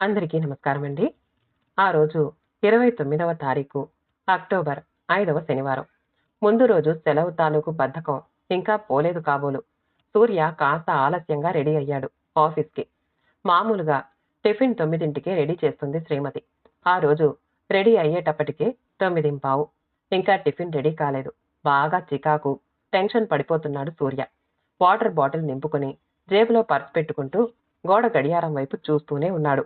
అందరికీ నమస్కారం అండి ఆ రోజు ఇరవై తొమ్మిదవ తారీఖు అక్టోబర్ ఐదవ శనివారం. ముందు రోజు సెలవు తాలూకు బద్ధకం ఇంకా పోలేదు కాబోలు. సూర్య కాస్త ఆలస్యంగా రెడీ అయ్యాడు ఆఫీస్కి. మామూలుగా టిఫిన్ తొమ్మిదింటికే రెడీ చేస్తుంది శ్రీమతి. ఆ రోజు రెడీ అయ్యేటప్పటికే తొమ్మిదింపావు. ఇంకా టిఫిన్ రెడీ కాలేదు. బాగా చికాకు టెన్షన్ పడిపోతున్నాడు సూర్య. వాటర్ బాటిల్ నింపుకొని జేబులో పర్స్ పెట్టుకుంటూ గోడ గడియారం వైపు చూస్తూనే ఉన్నాడు.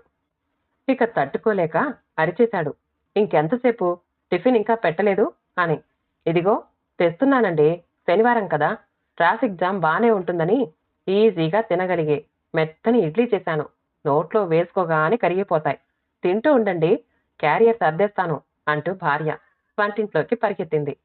ఇక తట్టుకోలేక అరిచేశాడు. ఇంకెంతసేపు? టిఫిన్ ఇంకా పెట్టలేదు అని. ఇదిగో తెస్తున్నానండి. శనివారం కదా. ట్రాఫిక్ జామ్ బానే ఉంటుందని ఈజీగా తినగలిగే. మెత్తని ఇడ్లీ చేశాను. నోట్లో వేసుకోగానే కరిగిపోతాయి. తింటూ ఉండండి. క్యారియర్ సర్దేస్తాను అంటూ భార్య వంటింట్లోకి పరిగెత్తింది.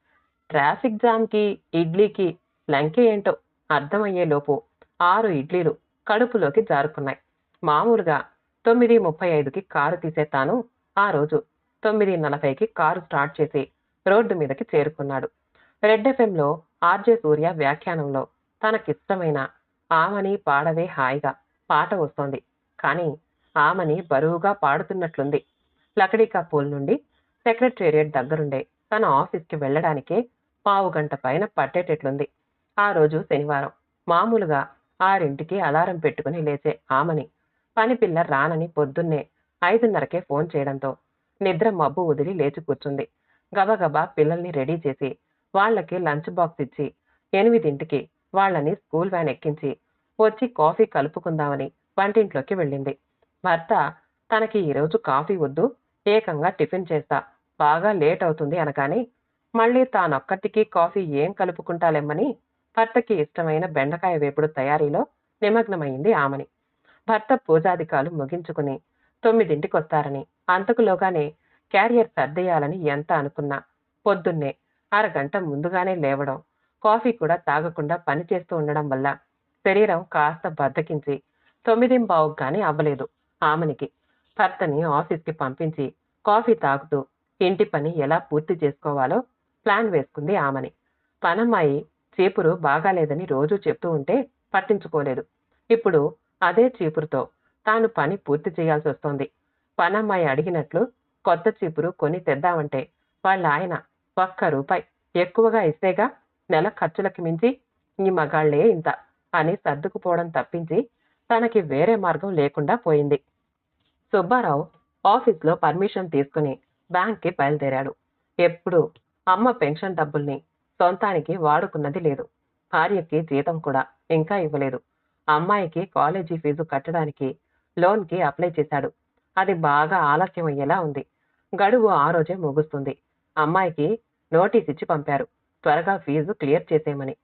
ట్రాఫిక్ జామ్కి ఇడ్లీకి లంకే ఏంటో అర్థమయ్యేలోపు ఆరు ఇడ్లీలు కడుపులోకి జారుకున్నాయి. మామూలుగా తొమ్మిది ముప్పై ఐదుకి కారు తీసేస్తాను. ఆ రోజు తొమ్మిది నలభైకి కారు స్టార్ట్ చేసి రోడ్డు మీదకి చేరుకున్నాడు. రెడ్ ఎఫ్ఎంలో ఆర్జే సూర్య వ్యాఖ్యానంలో తనకిష్టమైన ఆమని పాడవే హాయిగా పాట వస్తోంది. కానీ ఆమని బరువుగా పాడుతున్నట్లుంది. లకడీకా పూల్ నుండి సెక్రటేరియట్ దగ్గరుండే తన ఆఫీస్కి వెళ్ళడానికే పావు గంట పైన పట్టేటట్లుంది. ఆ రోజు శనివారం. మామూలుగా ఆరింటికి అలారం పెట్టుకుని లేచే ఆమని పనిపిల్ల రానని పొద్దున్నే ఐదున్నరకే ఫోన్ చేయడంతో నిద్ర మబ్బు వదిలి లేచి కూర్చుంది. గబగబా పిల్లల్ని రెడీ చేసి వాళ్ళకి లంచ్ బాక్స్ ఇచ్చి ఎనిమిదింటికి వాళ్ళని స్కూల్ వ్యాన్ ఎక్కించి వచ్చి కాఫీ కలుపుకుందామని వంటింట్లోకి వెళ్ళింది. భర్త తనకి ఈరోజు కాఫీ వద్దు ఏకంగా టిఫిన్ చేస్తా బాగా లేట్ అవుతుంది అనగానే మళ్ళీ తానొక్కటికి కాఫీ ఏం కలుపుకుంటాలెమ్మని భర్తకి ఇష్టమైన బెండకాయ వేపుడు తయారీలో నిమగ్నమైంది ఆమని. భర్త పూజాధికాలు ముగించుకుని తొమ్మిదింటికి వస్తారని. అంతకులోగానే క్యారియర్ సర్దేయాలని ఎంత అనుకున్నా. పొద్దున్నే అరగంట ముందుగానే లేవడం కాఫీ కూడా తాగకుండా పని చేస్తూ ఉండడం వల్ల శరీరం కాస్త బద్దకించి తొమ్మిదింబావు కానీ అవ్వలేదు ఆమెనికి. భర్తని ఆఫీస్కి పంపించి కాఫీ తాగుతూ ఇంటి పని ఎలా పూర్తి చేసుకోవాలో ప్లాన్ వేసుకుంది ఆమెని. పనమ్మాయి చేపురు బాగాలేదని రోజూ చెప్తూ ఉంటే పట్టించుకోలేదు. ఇప్పుడు అదే చీపురుతో తాను పని పూర్తి చేయాల్సి వస్తోంది. పనమ్మాయి అడిగినట్లు కొత్త చీపురు కొని తెద్దామంటే వాళ్ళ ఆయన ఒక్క రూపాయి ఎక్కువగా ఇస్తేగా నెల ఖర్చులకి మించి ఈ మగాళ్ళే ఇంత అని సర్దుకుపోవడం తప్పించి తనకి వేరే మార్గం లేకుండా పోయింది. సుబ్బారావు ఆఫీస్లో పర్మిషన్ తీసుకుని బ్యాంక్కి బయలుదేరాడు. ఎప్పుడు అమ్మ పెన్షన్ డబ్బుల్ని సొంతానికి వాడుకున్నది లేదు. భార్యకి జీతం కూడా ఇంకా ఇవ్వలేదు. అమ్మాయికి కాలేజీ ఫీజు కట్టడానికి లోన్కి అప్లై చేశాడు. అది బాగా ఆలస్యం అయ్యేలా ఉంది. గడువు ఆ రోజే ముగుస్తుంది. అమ్మాయికి నోటీస్ ఇచ్చి పంపారు. త్వరగా ఫీజు క్లియర్ చేసేయమని.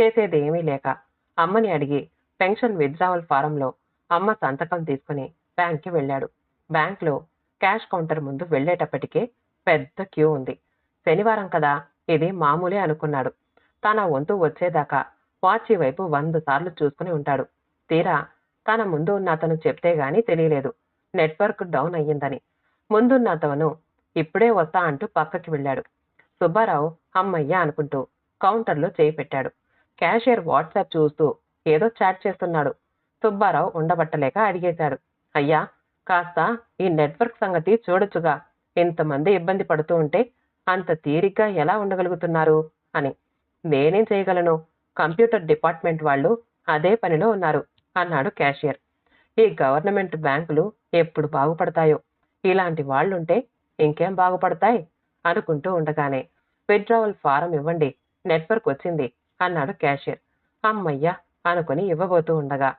చేసేది ఏమీ లేక అమ్మని అడిగి పెన్షన్ విత్డ్రావల్ ఫారంలో అమ్మ సంతకం తీసుకుని బ్యాంక్కి వెళ్ళాడు. బ్యాంక్లో క్యాష్ కౌంటర్ ముందు వెళ్ళేటప్పటికే పెద్ద క్యూ ఉంది. శనివారం కదా? ఇది మామూలే అనుకున్నాడు. తన వంతు వచ్చేదాకా వాచి వైపు వంద సార్లు చూసుకుని ఉంటాడు. తీరా తన ముందు ఉన్న అతను చెప్తే గాని తెలియలేదు. నెట్వర్క్ డౌన్ అయ్యిందని. ముందున్న అతను ఇప్పుడే వస్తా అంటూ పక్కకి వెళ్ళాడు. సుబ్బారావు అమ్మయ్య అనుకుంటూ కౌంటర్లో చేయి పెట్టాడు. క్యాషియర్ వాట్సాప్ చూస్తూ ఏదో చాట్ చేస్తున్నాడు. సుబ్బారావు ఉండబట్టలేక అడిగేశాడు. అయ్యా కాస్త ఈ నెట్వర్క్ సంగతి చూడొచ్చుగా. ఇంతమంది ఇబ్బంది పడుతూ ఉంటే అంత తీరిగ్గా ఎలా ఉండగలుగుతున్నారు? అని. నేనేం చేయగలను? కంప్యూటర్ డిపార్ట్మెంట్ వాళ్ళు అదే పనిలో ఉన్నారు అన్నాడు క్యాషియర్. ఈ గవర్నమెంట్ బ్యాంకులు ఎప్పుడు బాగుపడతాయో? ఇలాంటి వాళ్ళుంటే ఇంకేం బాగుపడతాయి? అనుకుంటూ ఉండగానే విత్డ్రావల్ ఫారం ఇవ్వండి నెట్వర్క్ వచ్చింది అన్నాడు క్యాషియర్. అమ్మయ్య అనుకుని ఇవ్వబోతూ ఉండగా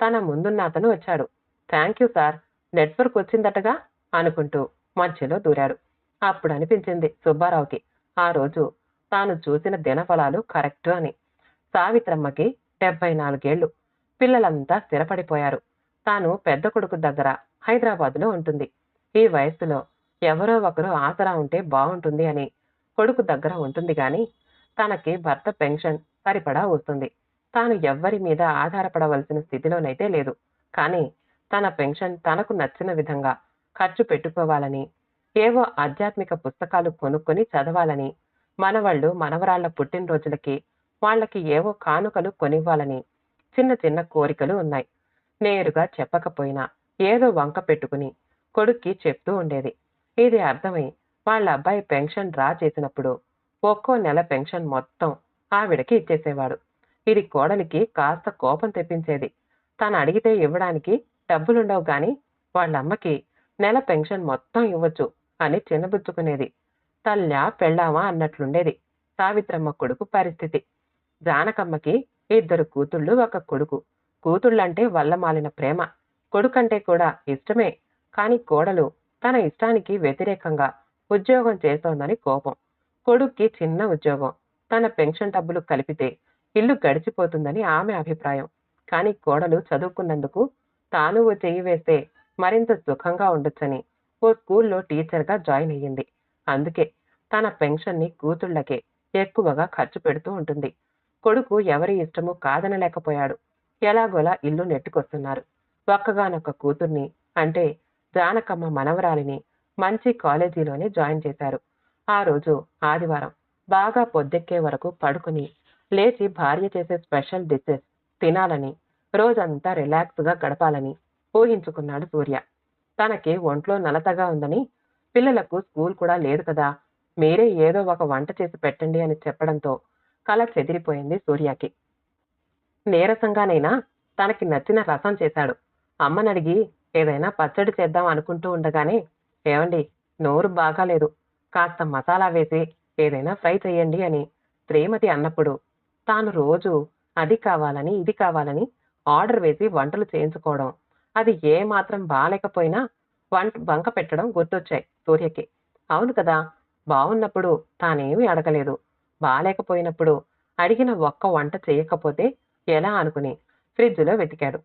తన ముందున్న అతను వచ్చాడు. థ్యాంక్ యూ సార్ నెట్వర్క్ వచ్చిందటగా? అనుకుంటూ మధ్యలో దూరాడు. అప్పుడు అనిపించింది సుబ్బారావుకి ఆ రోజు తాను చూసిన దినఫలాలు కరెక్ట్ అని. సావిత్రమ్మకి డెబ్బై నాలుగేళ్ళు. పిల్లలంతా స్థిరపడిపోయారు. తాను పెద్ద కొడుకు దగ్గర హైదరాబాద్లో ఉంటుంది. ఈ వయస్సులో ఎవరో ఒకరు ఆసరా ఉంటే బాగుంటుంది అని కొడుకు దగ్గర ఉంటుంది గాని తనకి భర్త పెన్షన్ సరిపడా వస్తుంది. తాను ఎవ్వరి మీద ఆధారపడవలసిన స్థితిలోనైతే లేదు. కానీ తన పెన్షన్ తనకు నచ్చిన విధంగా ఖర్చు పెట్టుకోవాలని ఏవో ఆధ్యాత్మిక పుస్తకాలు కొనుక్కొని చదవాలని మనవళ్ళు మనవరాళ్ళ పుట్టినరోజులకి వాళ్ళకి ఏవో కానుకలు కొనివ్వాలని చిన్న చిన్న కోరికలు ఉన్నాయి. నేరుగా చెప్పకపోయినా ఏదో వంక పెట్టుకుని కొడుక్కి చెప్తూ ఉండేది. ఇది అర్థమై వాళ్ళ అబ్బాయి పెన్షన్ డ్రా చేసినప్పుడు ఒక్కో నెల పెన్షన్ మొత్తం ఆవిడకి ఇచ్చేసేవాడు. ఇది కోడలికి కాస్త కోపం తెప్పించేది. తను అడిగితే ఇవ్వడానికి డబ్బులుండవు గాని వాళ్ళమ్మకి నెల పెన్షన్ మొత్తం ఇవ్వచ్చు అని చిన్నబుచ్చుకునేది. తల్లా పెళ్ళామా అన్నట్లుండేది. సావిత్రమ్మ కొడుకు పరిస్థితి. జానకమ్మకి ఇద్దరు కూతుళ్ళు ఒక కొడుకు. కూతుళ్ళంటే వల్లమాలిన ప్రేమ. కొడుకంటే కూడా ఇష్టమే. కాని కోడలు తన ఇష్టానికి వ్యతిరేకంగా ఉద్యోగం చేస్తోందని కోపం. కొడుక్కి చిన్న ఉద్యోగం. తన పెన్షన్ డబ్బులు కలిపితే ఇల్లు గడిచిపోతుందని ఆమె అభిప్రాయం. కాని కోడలు చదువుకున్నందుకు తాను ఓ చెయ్యి వేస్తే మరింత సుఖంగా ఉండొచ్చని ఓ స్కూల్లో టీచర్గా జాయిన్ అయ్యింది. అందుకే తన పెన్షన్ని కూతుళ్ళకే ఎక్కువగా ఖర్చు పెడుతూ ఉంటుంది. కొడుకు ఎవరి ఇష్టము కాదనలేకపోయాడు. ఎలాగోలా ఇల్లు నెట్టుకొస్తున్నారు. ఒక్కగానొక్క కూతుర్ని అంటే జానకమ్మ మనవరాలిని మంచి కాలేజీలోనే జాయిన్ చేశారు. ఆ రోజు ఆదివారం బాగా పొద్దెక్కే వరకు పడుకుని లేచి భార్య చేసే స్పెషల్ డిషెస్ తినాలని రోజంతా రిలాక్స్గా గడపాలని ఊహించుకున్నాడు సూర్య. తనకి ఒంట్లో నలతగా ఉందని పిల్లలకు స్కూల్ కూడా లేదు కదా మీరే ఏదో ఒక వంట చేసి పెట్టండి అని చెప్పడంతో కళ చెదిరిపోయింది సూర్యకి. నీరసంగానైనా తనకి నచ్చిన రసం చేశాడు. అమ్మనడిగి ఏదైనా పచ్చడి చేద్దాం అనుకుంటూ ఉండగానే ఏమండి నోరు బాగాలేదు. కాస్త మసాలా వేసి ఏదైనా ఫ్రై చేయండి అని శ్రీమతి అన్నప్పుడు తాను రోజు అది కావాలని ఇది కావాలని ఆర్డర్ వేసి వంటలు చేయించుకోవడం. అది ఏ మాత్రం బాగాలేకపోయినా వంట బంక పెట్టడం గుర్తొచ్చాయి సూర్యకి. అవును కదా బాగున్నప్పుడు తానేమీ అడగలేదు. బాలేకపోయినప్పుడు అడిగిన ఒక్క వంట చేయకపోతే ఎలా అనుకుని ఫ్రిడ్జ్లో వెతికాడు.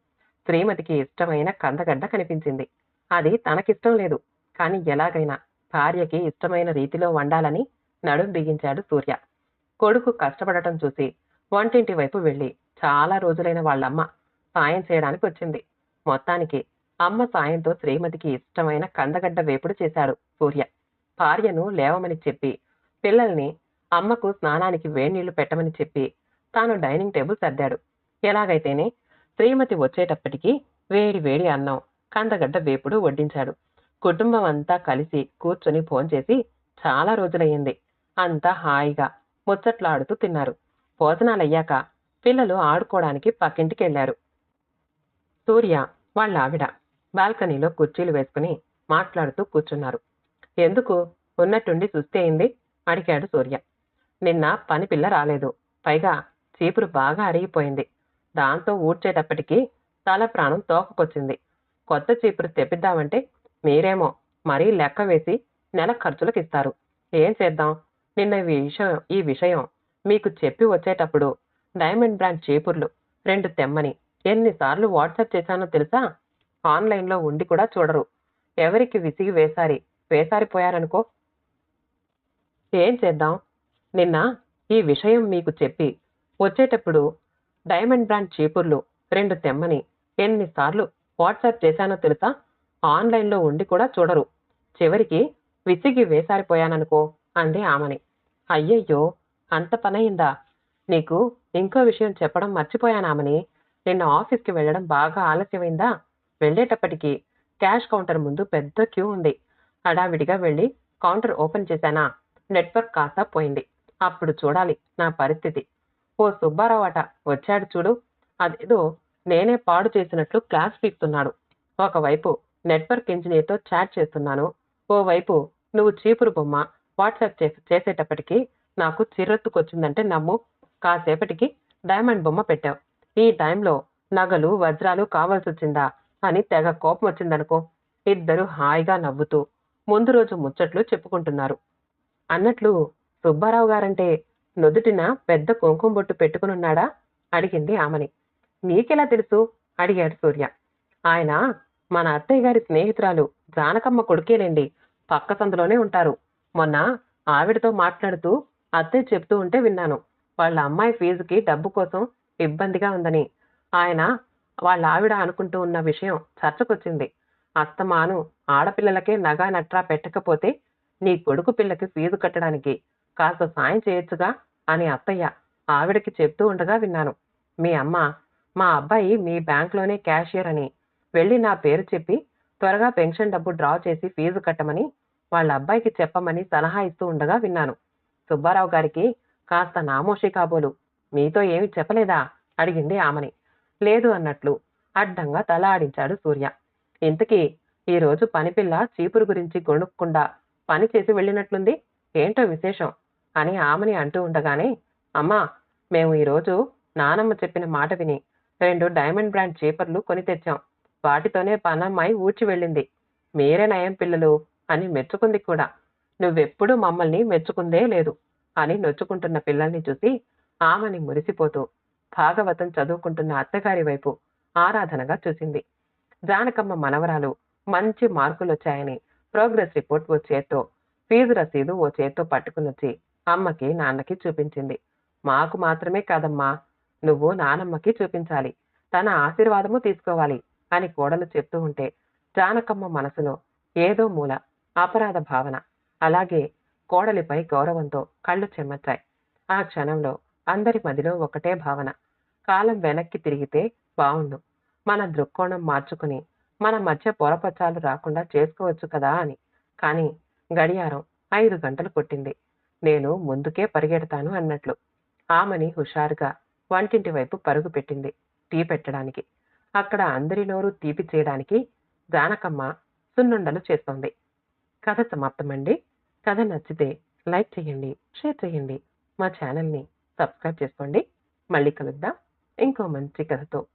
శ్రీమతికి ఇష్టమైన కందగడ్డ కనిపించింది. అది తనకిష్టం లేదు. కానీ ఎలాగైనా భార్యకి ఇష్టమైన రీతిలో వండాలని నడుం బిగించాడు సూర్య. కొడుకు కష్టపడటం చూసి వంటింటి వైపు వెళ్ళి చాలా రోజులైన వాళ్ళమ్మ సాయం చేయడానికి వచ్చింది. మొత్తానికి అమ్మ సాయంతో శ్రీమతికి ఇష్టమైన కందగడ్డ వేపుడు చేశాడు సూర్య. భార్యను లేవమని చెప్పి పిల్లల్ని అమ్మకు స్నానానికి వేడినీళ్ళు పెట్టమని చెప్పి తాను డైనింగ్ టేబుల్ సర్దాడు. ఎలాగైతేనే శ్రీమతి వచ్చేటప్పటికి వేడి వేడి అన్నం కందగడ్డ వేపుడు వడ్డించాడు. కుటుంబం అంతా కలిసి కూర్చొని భోంచేసి చాలా రోజులయ్యింది. అంతా హాయిగా ముచ్చట్లాడుతూ తిన్నారు. భోజనాలయ్యాక పిల్లలు ఆడుకోవడానికి పక్కింటికి వెళ్ళారు సూర్య వాళ్ళ ఆవిడ బాల్కనీలో కుర్చీలు వేసుకుని మాట్లాడుతూ కూర్చున్నారు. ఎందుకు? ఉన్నట్టుండి సుస్థి అయింది? అడిగాడు సూర్య. నిన్న పని పిల్ల రాలేదు. పైగా చీపురు బాగా అరిగిపోయింది. దాంతో ఊడ్చేటప్పటికీ తల ప్రాణం తోకకొచ్చింది. కొత్త చీపురు తెప్పిద్దామంటే మీరేమో మరీ లెక్క వేసి నెల ఖర్చులకు ఇస్తారు ఏం చేద్దాం? నిన్న ఈ విషయం ఈ విషయం మీకు చెప్పి వచ్చేటప్పుడు డైమండ్ బ్రాండ్ చీపుర్లు రెండు తెమ్మని ఎన్నిసార్లు వాట్సాప్ చేశానో తెలుసా? ఆన్లైన్లో ఉండి కూడా చూడరు. ఎవరికి విసిగి వేసారి వేసారిపోయారనుకో. ఏం చేద్దాం? నిన్న ఈ విషయం మీకు చెప్పి వచ్చేటప్పుడు డైమండ్ బ్రాండ్ చీపుర్లు రెండు తెమ్మని ఎన్నిసార్లు వాట్సాప్ చేశానో తెలుసా? ఆన్లైన్లో ఉండి కూడా చూడరు. చివరికి విసిగి వేసారిపోయాననుకో అంది ఆమెని. అయ్యయ్యో అంత పనయిందా? నీకు ఇంకో విషయం చెప్పడం మర్చిపోయానామని నిన్న ఆఫీస్కి వెళ్ళడం బాగా ఆలస్యమైందా? వెళ్ళేటప్పటికి క్యాష్ కౌంటర్ ముందు పెద్ద క్యూ ఉంది. హడావిడిగా వెళ్ళి కౌంటర్ ఓపెన్ చేశానా? నెట్వర్క్ కాస్త పోయింది. అప్పుడు చూడాలి నా పరిస్థితి. ఓ సుబ్బారావు అట వచ్చాడు చూడు. అదేదో నేనే పాడు చేసినట్లు క్లాస్ పీక్తున్నాడు. ఒకవైపు నెట్వర్క్ ఇంజనీర్తో చాట్ చేస్తున్నాను. ఓవైపు నువ్వు చీపురు బొమ్మ వాట్సాప్ చేసే చేసేటప్పటికి నాకు చిర్రెత్తుకొచ్చిందంటే నమ్ము. కాసేపటికి డైమండ్ బొమ్మ పెట్టావు. ఈ టైంలో నగలు వజ్రాలు కావాల్సి వచ్చిందా అని తెగ కోపం వచ్చిందనుకో. ఇద్దరు హాయిగా నవ్వుతూ ముందు రోజు ముచ్చట్లు చెప్పుకుంటున్నారు. అన్నట్లు సుబ్బారావు గారంటే నుదుటిన పెద్ద కుంకుమ బొట్టు పెట్టుకునున్నాడా? అడిగింది ఆమని. నీకెలా తెలుసు? అడిగాడు సూర్య. ఆయన మన అత్తయ్య గారి స్నేహితురాలు జానకమ్మ కొడుకేలేండి. పక్క సందులోనే ఉంటారు. మొన్న ఆవిడతో మాట్లాడుతూ అత్తయ్య చెప్తూ ఉంటే విన్నాను. వాళ్ళ అమ్మాయి ఫీజుకి డబ్బు కోసం ఇబ్బందిగా ఉందని. ఆయన వాళ్ళ ఆవిడ అనుకుంటూ ఉన్న విషయం చర్చకొచ్చింది. అస్తమాను ఆడపిల్లలకే నగా నట్రా పెట్టకపోతే నీ కొడుకు పిల్లకి ఫీజు కట్టడానికి కాస్త సాయం చేయొచ్చుగా అని అత్తయ్య ఆవిడకి చెప్తూ ఉండగా విన్నాను. మీ అమ్మ మా అబ్బాయి మీ బ్యాంక్లోనే క్యాషియర్ అని వెళ్ళి నా పేరు చెప్పి త్వరగా పెన్షన్ డబ్బు డ్రా చేసి ఫీజు కట్టమని వాళ్ళ అబ్బాయికి చెప్పమని సలహా ఇస్తూ ఉండగా విన్నాను. సుబ్బారావు గారికి కాస్త నామోషి కాబోలు. మీతో ఏమి చెప్పలేదా? అడిగింది ఆమెని. లేదు అన్నట్లు అడ్డంగా తల ఆడించాడు సూర్య. ఇంతకీ ఈరోజు పనిపిల్ల చీపురు గురించి గొణుక్కుండా పని చేసి వెళ్ళినట్లుంది? ఏంటో విశేషం? అని ఆమెని అంటూ ఉండగానే అమ్మా మేము ఈరోజు నానమ్మ చెప్పిన మాట విని రెండు డైమండ్ బ్రాండ్ చీపర్లు కొని తెచ్చాం. వాటితోనే పనమ్మాయి ఊడ్చి వెళ్ళింది. మీరే నయం పిల్లలు అని మెచ్చుకుంది కూడా. నువ్వెప్పుడూ మమ్మల్ని మెచ్చుకుందే లేదు అని నొచ్చుకుంటున్న పిల్లల్ని చూసి ఆమెని మురిసిపోతూ భాగవతం చదువుకుంటున్న అత్తగారి వైపు ఆరాధనగా చూసింది. జానకమ్మ మనవరాలు మంచి మార్కులొచ్చాయని ప్రోగ్రెస్ రిపోర్ట్ ఓ చేత్తో ఫీజు రసీదు ఓ చేత్తో పట్టుకునొచ్చి అమ్మకి నాన్నకి చూపించింది. మాకు మాత్రమే కాదమ్మా. నువ్వు నానమ్మకి చూపించాలి. తన ఆశీర్వాదము తీసుకోవాలి అని కోడలు చెప్తూ ఉంటే జానకమ్మ మనసులో ఏదో మూల అపరాధ భావన. అలాగే కోడలిపై గౌరవంతో కళ్ళు చెమ్మచ్చాయి ఆ క్షణంలో అందరి మదిలో ఒకటే భావన. కాలం వెనక్కి తిరిగితే బావుండు. మన దృక్కోణం మార్చుకుని మన మధ్య పొరపచ్చాలు రాకుండా చేసుకోవచ్చు కదా అని. కానీ గడియారం ఐదు గంటలు కొట్టింది. నేను ముందుకే పరిగెడతాను అన్నట్లు. ఆమెని హుషారుగా వంటింటి వైపు పరుగు పెట్టింది టీ పెట్టడానికి. అక్కడ అందరి నోరు తీపి చేయడానికి జానకమ్మ సున్నుండలు చేస్తోంది. కథ సమాప్తమండి. కథ నచ్చితే లైక్ చేయండి షేర్ చేయండి. మా ఛానల్ని సబ్స్క్రైబ్ చేసుకోండి. మళ్ళీ కలుద్దాం. ఇంకో మంచి కథతో